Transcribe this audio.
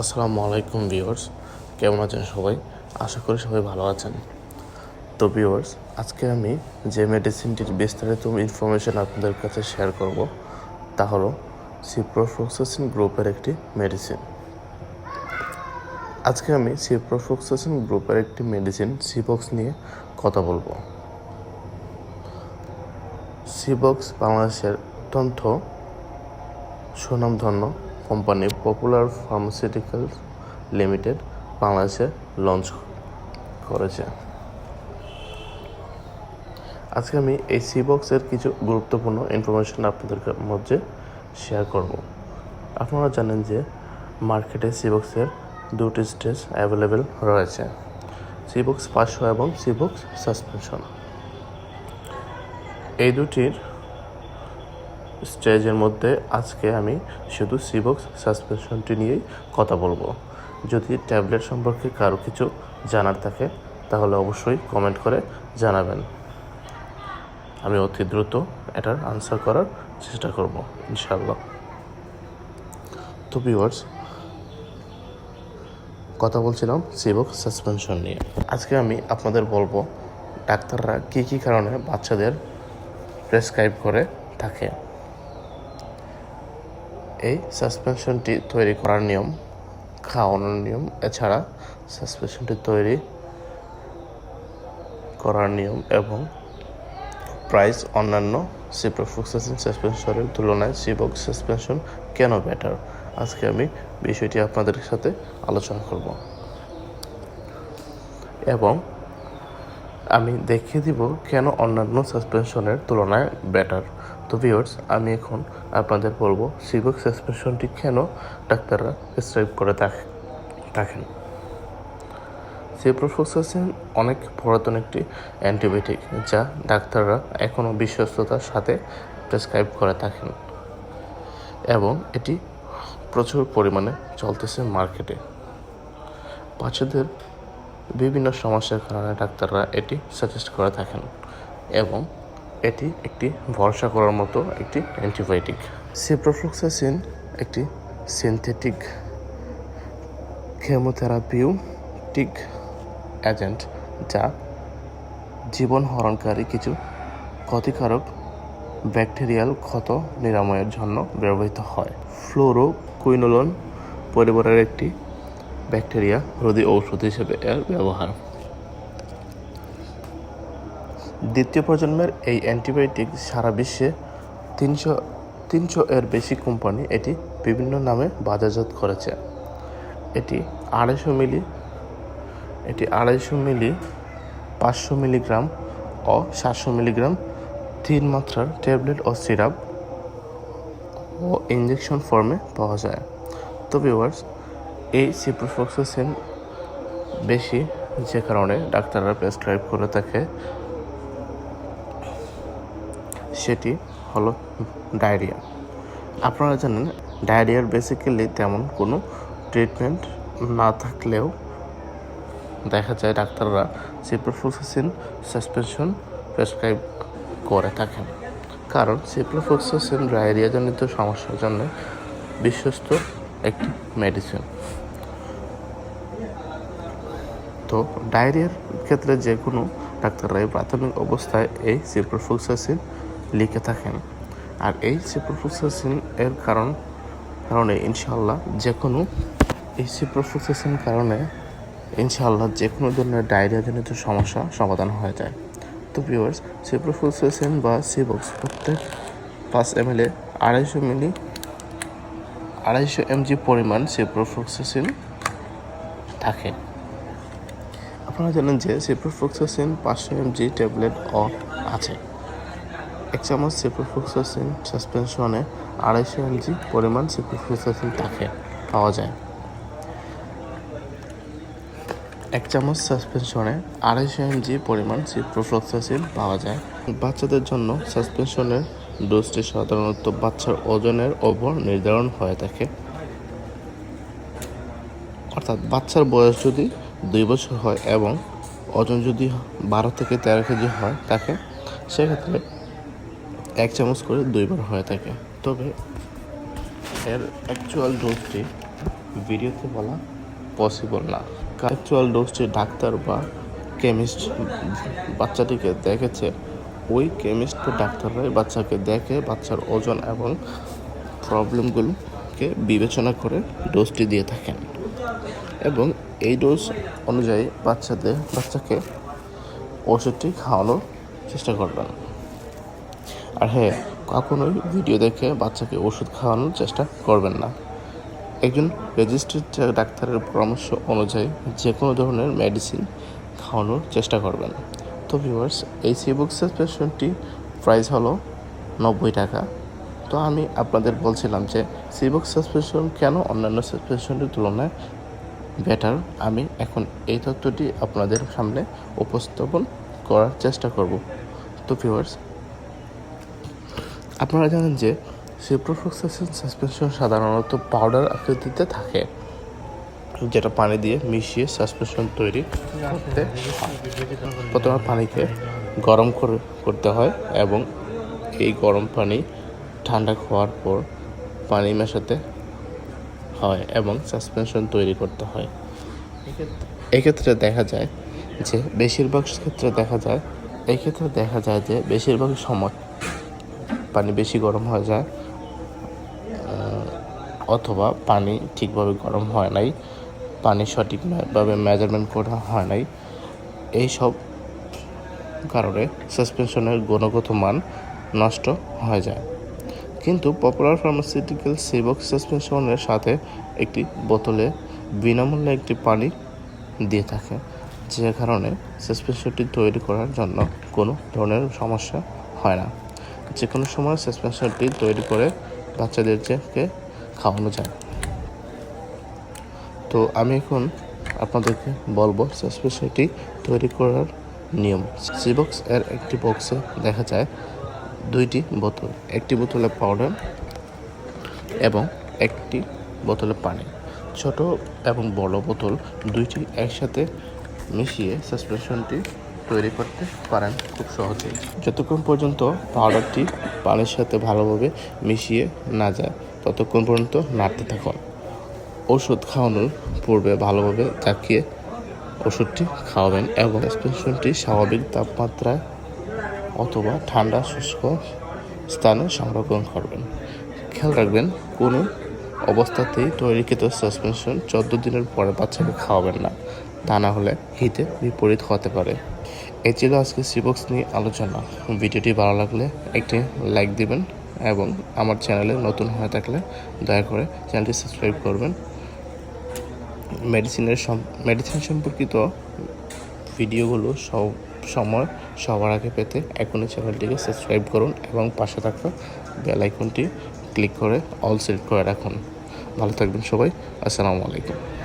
আসসালামু আলাইকুম ভিউয়ার্স, কেমন আছেন সবাই? আশা করি সবাই ভালো আছেন। তো ভিউয়ার্স, আজকে আমি যে মেডিসিনটির বিস্তারিত ইনফরমেশন আপনাদের কাছে শেয়ার করব, তা হলো সিপ্রোফ্লক্সাসিন গ্রুপের একটি মেডিসিন আজকে আমি সিপ্রোফ্লক্সাসিন গ্রুপের একটি মেডিসিন সিবক্স নিয়ে কথা বলব। সিবক্স বাংলাদেশের অত্যন্ত সুনামধন্য কোম্পানি পপুলার ফার্মাসিউটিক্যাল লিমিটেড বাংলাদেশে লঞ্চ করেছে। আজকে আমি এই সিবক্সের কিছু গুরুত্বপূর্ণ ইনফরমেশন আপনাদের মধ্যে শেয়ার করব। আপনারা জানেন যে মার্কেটে সিবক্সের দুটি স্টেজ অ্যাভেলেবেল রয়েছে। সিবক্স পাঁচশো এবং সিবক্স সাসপেনশন এই দুটির স্টেজের মধ্যে আজকে আমি শুধু সিবক্স সাসপেনশনটি নিয়েই কথা বলব। যদি ট্যাবলেট সম্পর্কে কারও কিছু জানার থাকে, তাহলে অবশ্যই কমেন্ট করে জানাবেন। আমি অতি দ্রুত এটার আনসার করার চেষ্টা করব ইনশাল্লাহ তো ভিউয়ার্স কথা বলছিলাম সিবক্স সাসপেনশন নিয়ে। আজকে আমি আপনাদের বলব, ডাক্তাররা কী কী কারণে বাচ্চাদের প্রেসক্রাইব করে থাকে। এই সাসপেনশনটি তৈরি করার নিয়ম, খাওয়ানোর নিয়ম, এছাড়া সাসপেনশনটি তৈরি করার নিয়ম এবং প্রাইস অন্যান্য সিপ্রোফ্লক্সাসিন সাসপেনশনের তুলনায় সিবক সাসপেনশন কেন বেটার আজকে আমি বিষয়টি আপনাদের সাথে আলোচনা করব। এবং আমি দেখিয়ে দিব কেন অন্যান্য সাসপেনশনের তুলনায় বেটার তো ভিউয়ার্স আমি এখন আপনাদের বলব সিবক সাসপেনশনটি কেন ডাক্তাররা প্রেসক্রাইব করে থাকে, থাকেন? সিপ্রোফ্লক্সাসিন অনেক পুরাতন একটি অ্যান্টিবায়োটিক যা ডাক্তাররা এখনও বিশ্বস্ততার সাথে প্রেসক্রাইব করে থাকেন। এবং এটি প্রচুর পরিমাণে চলতেছে মার্কেটে বাচ্চাদের বিভিন্ন সমস্যার কারণে ডাক্তাররা এটি সাজেস্ট করে থাকেন এবং এটি একটি ভরসা করার মতো একটি অ্যান্টিবায়োটিক সিপ্রোফ্লক্সাসিন একটি সিনথেটিক কেমোথেরাপিউটিক এজেন্ট যা জীবন হরণকারী কিছু ক্ষতিকারক ব্যাকটেরিয়াল ক্ষত নিরাময়ের জন্য ব্যবহৃত হয়। ফ্লোরোকুইনোলন পরিবারের একটি ব্যাকটেরিয়া রোধী ঔষধ হিসেবে এর ব্যবহার। দ্বিতীয় প্রজন্মের এই অ্যান্টিবায়োটিক সারা বিশ্বে তিনশো তিনশো এর বেশি কোম্পানি এটি বিভিন্ন নামে বাজারজাত করেছে। এটি আড়াইশো মিলি, এটি আড়াইশো মিলি, পাঁচশো মিলিগ্রাম ও সাতশো মিলিগ্রাম তিন মাত্রার ট্যাবলেট ও সিরাপ ও ইঞ্জেকশন ফর্মে পাওয়া যায়। তো ভিউয়ার্স এই সিপ্রোফ্লক্সাসিন বেশি, যে কারণে ডাক্তাররা প্রেসক্রাইব করে থাকে। সেটি হলো ডায়রিয়া আপনারা জানেন ডায়রিয়ার বেসিক্যালি তেমন কোনো ট্রিটমেন্ট না থাকলেও দেখা যায় ডাক্তাররা সিপ্রোফ্লক্সাসিন সাসপেনশন প্রেসক্রাইব করে থাকেন। কারণ সিপ্রোফ্লক্সাসিন ডায়রিয়াজনিত সমস্যার জন্য বিশ্বস্ত একটি মেডিসিন তো ডায়রিয়ার ক্ষেত্রে যে কোনো ডাক্তাররাই প্রাথমিক অবস্থায় এই সিপ্রোফ্লক্সাসিন লিখে থাকেন। আর এই সিপ্রোফ্লক্সাসিন এর কারণ, কারণে ইনশাল্লাহ যে কোনো এই সিপ্রোফ্লক্সাসিন কারণে ইনশাআল্লাহ যে কোনো ধরনের ডায়রিয়াজনিত সমস্যা সমাধান হয়ে যায়। তো ভিউয়ার্স সিপ্রোফ্লক্সাসিন বা সিবক্স প্রত্যেক পাঁচ এম এল এ আড়াইশো মিলি, আড়াইশো এমজি পরিমাণ সিপ্রোফ্লক্সাসিন থাকে। আপনারা জানেন যে সিপ্রোফ্লক্সাসিন পাঁচশো এমজি ট্যাবলেট ও আছে। এক চামচ সিপ্রোফ্লক্সাসিন সাসপেনশনে আড়াইশো এমজি পরিমাণ সিপ্রোফ্লক্সাসিন থাকে পাওয়া যায়। এক চামচ সাসপেনশনে আড়াইশো এমজি পরিমাণ সিপ্রোফ্লক্সাসিন পাওয়া যায়। বাচ্চাদের জন্য সাসপেনশনের ডোজটি সাধারণত বাচ্চার ওজনের ওপর নির্ধারণ হয়ে থাকে। অর্থাৎ বাচ্চার বয়স যদি দুই বছর হয় এবং ওজন যদি বারো থেকে তেরো কেজি হয় তাকে সেক্ষেত্রে এক চামচ করে দুইবার হয়ে থাকে। তবে এর অ্যাকচুয়াল ডোজটি ভিডিওতে বলা পসিবল না। অ্যাকচুয়াল ডোজটি ডাক্তার বা কেমিস্ট বাচ্চাটিকে দেখেছে। ওই কেমিস্ট বা ডাক্তাররাই বাচ্চাকে দেখে, বাচ্চার ওজন এবং প্রবলেমগুলোকে বিবেচনা করে ডোজটি দিয়ে থাকেন। এবং এই ডোজ অনুযায়ী বাচ্চাদের, বাচ্চাকে ওষুধটি খাওয়ানোর চেষ্টা করবেন। আর হ্যাঁ কখনোই ভিডিও দেখে বাচ্চাকে ওষুধ খাওয়ানোর চেষ্টা করবেন না। একজন রেজিস্ট্রেড ডাক্তারের পরামর্শ অনুযায়ী যে কোনো ধরনের মেডিসিন খাওয়ানোর চেষ্টা করবেন। তো ভিউয়ার্স এই সিবুক সাসপেনশনটি প্রাইস হলো নব্বই টাকা। তো আমি আপনাদের বলছিলাম যে সিবুক সাসপেনশন কেন অন্যান্য সাসপেনশনের তুলনায় বেটার আমি এখন এই তথ্যটি আপনাদের সামনে উপস্থাপন করার চেষ্টা করব। তো ভিউয়ার্স আপনারা জানেন যে সিপ্রোফ্লক্সাসিন সাসপেনশন সাধারণত পাউডার আকৃতিতে থাকে, যেটা পানি দিয়ে মিশিয়ে সাসপেনশন তৈরি করতে প্রথমে পানিকে গরম করে করতে হয় এবং এই গরম পানি ঠান্ডা হওয়ার পর পানি মেশাতে হয় এবং সাসপেনশন তৈরি করতে হয়। এক্ষেত্রে দেখা যায় যে বেশিরভাগ ক্ষেত্রে দেখা যায় এই ক্ষেত্রে দেখা যায় যে বেশিরভাগ সময় পানি বেশি গরম হয়ে যায় অথবা পানি ঠিকভাবে গরম হয় নাই পানি সঠিকভাবে মেজারমেন্ট করা হয় নাই। এইসব কারণে সাসপেনশনের গুণগত মান নষ্ট হয়ে যায়। কিন্তু পপুলার ফার্মাসিউটিক্যাল সিবক্স সাসপেনশনের সাথে একটি বোতলে বিনামূল্যে একটি পানি দিয়ে থাকে, যে কারণে সাসপেনশনটি তৈরি করার জন্য কোনো ধরনের সমস্যা হয় না। যে কোনো সময় সাসপেনশনটি তৈরি করে বাচ্চাদেরকে খাওয়ানো যায়। তো আমি এখন আপনাদেরকে বলব সাসপেনশনটি তৈরি করার নিয়ম। সিবক্স এর একটি বক্সে দেখা যায় দুইটি বোতল, একটি বোতলে পাউডার এবং একটি বোতলে পানি। ছোট এবং বড় বোতল দুইটি একসাথে মিশিয়ে সাসপেনশনটি তৈরি করতে পারেন খুব সহজেই। যতক্ষণ পর্যন্ত পাউডারটি পানির সাথে ভালোভাবে মিশিয়ে না যায়, ততক্ষণ পর্যন্ত নাড়তে থাকুন। ওষুধ খাওয়ানোর পূর্বে ভালোভাবে তাকিয়ে ওষুধটি খাওয়াবেন এবং সাসপেনশনটি স্বাভাবিক তাপমাত্রায় অথবা ঠান্ডা, শুষ্ক স্থানে সংরক্ষণ করবেন। খেয়াল রাখবেন, কোনো অবস্থাতেই তৈরিকৃত সাসপেনশন চোদ্দ দিনের পরে বাচ্চাকে খাওয়াবেন না। তা না হলে হিতে বিপরীত হতে পারে। এই ছিল আজকে সিবক্স নিয়ে আলোচনা। ভিডিওটি ভালো লাগলে একটি লাইক দিবেন এবং আমার চ্যানেলে নতুন হয়ে থাকলে দয়া করে চ্যানেলটি সাবস্ক্রাইব করবেন। মেডিসিনের মেডিসিন সম্পর্কিত ভিডিওগুলো সব সময় সবার আগে পেতে এখনই চ্যানেলটিকে সাবস্ক্রাইব করুন এবং পাশে থাকা বেল আইকনটি ক্লিক করে অল সিলেক্ট করে রাখুন। ভালো থাকবেন সবাই, আসসালামু আলাইকুম।